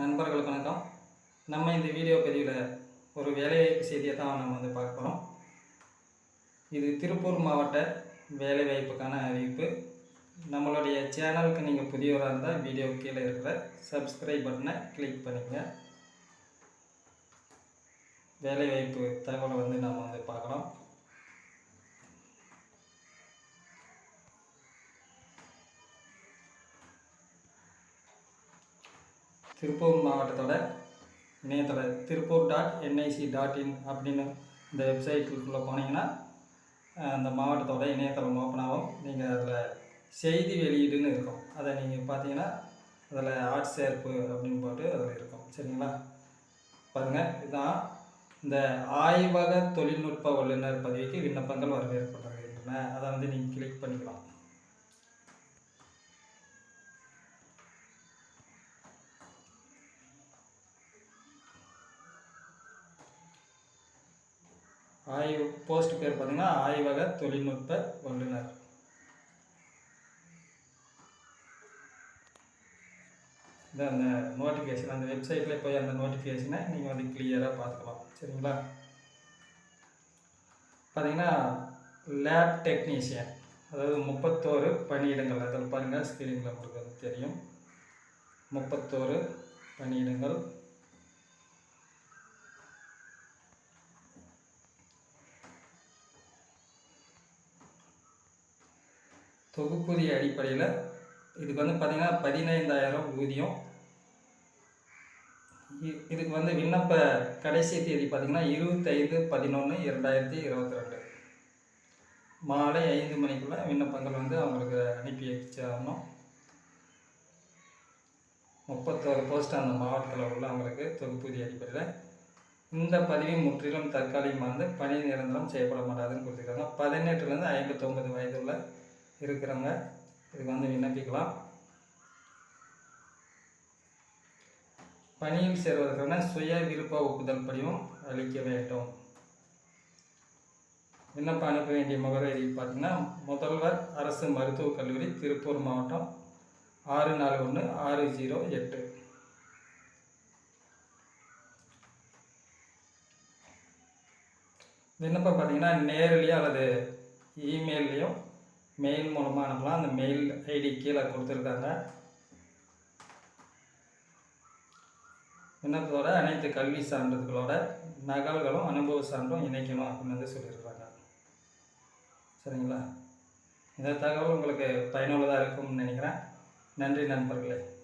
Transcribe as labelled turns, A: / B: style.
A: நண்பர்களுக்கு வணக்கம். நம்ம இந்த வீடியோ பதிவில் ஒரு வேலைவாய்ப்பு செய்தியை தான் நம்ம வந்து பார்க்க போகிறோம் இது திருப்பூர் மாவட்ட வேலைவாய்ப்புக்கான அறிவிப்பு. நம்மளுடைய சேனலுக்கு நீங்கள் புதியவராக இருந்தால் வீடியோ கீழே இருக்கிற சப்ஸ்கிரைப் பட்டனை கிளிக் பண்ணிக்கங்க. வேலைவாய்ப்பு தகவலை வந்து நாம் வந்து பார்க்கலாம் திருப்பூர் மாவட்டத்தோட இணையதள Tiruppur dot NIC dot in அப்படின்னு இந்த வெப்சைட்டுக்குள்ளே போனீங்கன்னா அந்த மாவட்டத்தோட இணையதளம் ஓப்பன் ஆகும். நீங்கள் அதில் செய்தி வெளியீடுன்னு இருக்கும். அதை நீங்கள் பார்த்தீங்கன்னா அதில் ஆர்ட் சேர்ப்பு அப்படின்னு போட்டு அதில் இருக்கும். சரிங்களா? பாருங்கள் இதுதான் இந்த ஆய்வக தொழில்நுட்ப வல்லுநர் பதவிக்கு விண்ணப்பங்கள் வரவேற்கப்படுகின்றன. அதை வந்து நீங்கள் கிளிக் பண்ணிக்கலாம். ஆய்வு போஸ்ட் பேர் பார்த்தீங்கன்னா ஆய்வக தொழில்நுட்ப வல்லுநர். இதான் அந்த நோட்டிஃபிகேஷன் அந்த வெப்சைட்டில் போய் அந்த நோட்டிஃபிகேஷனை நீங்கள் வந்து கிளியராக பார்த்துக்கலாம். சரிங்களா? பார்த்தீங்கன்னா லேப் டெக்னீஷியன் அதாவது முப்பத்தோரு பணியிடங்கள். அதில் பாருங்கள் ஸ்க்ரீனில் உங்களுக்கு தெரியும். முப்பத்தோரு பணியிடங்கள். தொகுப்புதிய அடிப்படையில் இதுக்கு வந்து பார்த்திங்கன்னா பதினைந்தாயிரம் ஊதியம். இதுக்கு வந்து விண்ணப்ப கடைசி தேதி பார்த்தீங்கன்னா இருபத்தைந்து பதினொன்று இரண்டாயிரத்தி இருபத்தி ரெண்டு மாலை ஐந்து மணிக்குள்ளே விண்ணப்பங்கள் வந்து அவங்களுக்கு அனுப்பி வச்சாகணும் முப்பத்தோரு போஸ்ட் அந்த மாவட்டத்தில் உள்ள அவங்களுக்கு தொகுப்பூதிய அடிப்படையில். இந்த பதவி முற்றிலும் தற்காலிகமாக வந்து பணி நிரந்தரம் செய்யப்பட மாட்டாதுன்னு கொடுத்துருக்காங்க. பதினெட்டுலேருந்து ஐம்பத்தொம்பது வயதுள்ள இருக்கிறவங்க இதுக்கு வந்து விண்ணப்பிக்கலாம். பணியில் சேர்வதற்கான சுய விருப்ப ஒப்புதல் படியும் அளிக்க வேண்டும். விண்ணப்பம் அனுப்ப வேண்டிய முகவரி பார்த்தீங்கன்னா முதல்வர் அரசு மருத்துவக் கல்லூரி திருப்பூர் மாவட்டம் ஆறு நாலு ஒன்று ஆறு ஜீரோ எட்டு. விண்ணப்பம் பார்த்தீங்கன்னா நேரிலேயோ அல்லது இமெயில்லையும் மெயில் மூலமாக அனுப்பலாம் அந்த மெயில் ஐடி கீழே கொடுத்துருக்காங்க. விண்ணப்பத்தோட அனைத்து கல்வி சான்றிதழ்களோட நகல்களும் அனுபவ சான்றும் இணைக்கணும் அப்படின்னு வந்து சொல்லியிருக்காங்க. சரிங்களா? இந்த தகவல் உங்களுக்கு பயனுள்ளதாக இருக்கும்னு நினைக்கிறேன். நன்றி நண்பர்களே.